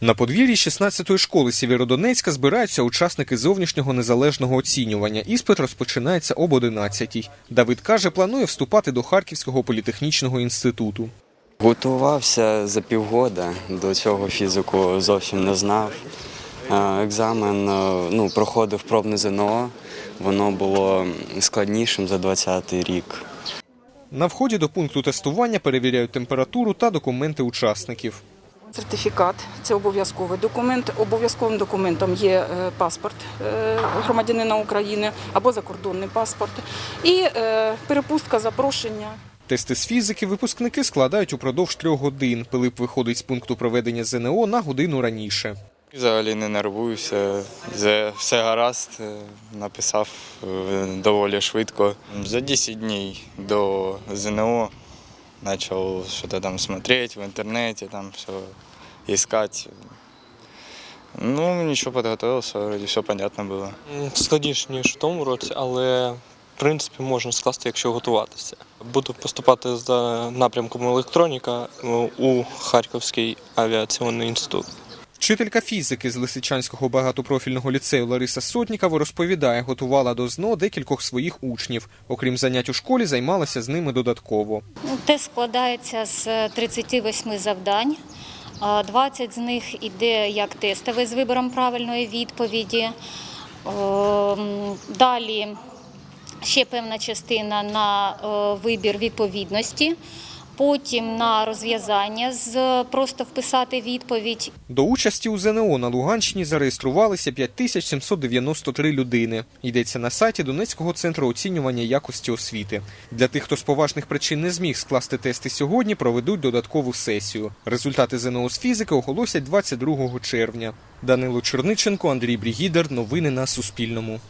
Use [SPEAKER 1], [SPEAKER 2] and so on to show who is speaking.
[SPEAKER 1] На подвір'ї 16-ї школи Сєвєродонецька збираються учасники зовнішнього незалежного оцінювання. Іспит розпочинається об 11-й. Давид каже, планує вступати до Харківського політехнічного інституту.
[SPEAKER 2] Готувався за півгода, до цього фізику зовсім не знав. Е, Екзамен е, ну, проходив пробне ЗНО, воно було складнішим за 20-й рік.
[SPEAKER 1] На вході до пункту тестування перевіряють температуру та документи учасників.
[SPEAKER 3] Сертифікат це обов'язковий документ. Обов'язковим документом є е, паспорт е, громадянина України або закордонний паспорт, і е, перепустка запрошення.
[SPEAKER 1] Тести з фізики випускники складають упродовж трьох годин. Пилип виходить з пункту проведення ЗНО на годину раніше.
[SPEAKER 4] Взагалі не нервуюся, все гаразд, написав доволі швидко. За 10 днів до ЗНО почав щось там смотреть в інтернеті, там все искать. Ну, нічого підготувався, вроді все понятно було.
[SPEAKER 5] Складніше, ніж в тому році, але в принципі можна скласти, якщо готуватися. Буду поступати за напрямком електроніка е, у Харківський авіаційний інститут.
[SPEAKER 1] Вчителька фізики з Лисичанського багатопрофільного ліцею Лариса Сотнікова розповідає, готувала до ЗНО декількох своїх учнів. Окрім занять у школі, займалася з ними додатково.
[SPEAKER 6] Ну, Тест складається з 38 завдань. 20 з них іде як тестове з вибором правильної відповіді. Далі ще певна частина на е, вибір відповідності, потім на розв'язання з просто вписати відповідь
[SPEAKER 1] До участі у ЗНО на Луганщині зареєструвалися 5793 людини. Йдеться на сайті Донецького центру оцінювання якості освіти. Для тих, хто з поважних причин не зміг скласти тести сьогодні, проведуть додаткову сесію. Результати ЗНО з фізики оголосять 22 червня. Данило Черниченко, Андрій Брігідер. Новини на Суспільному.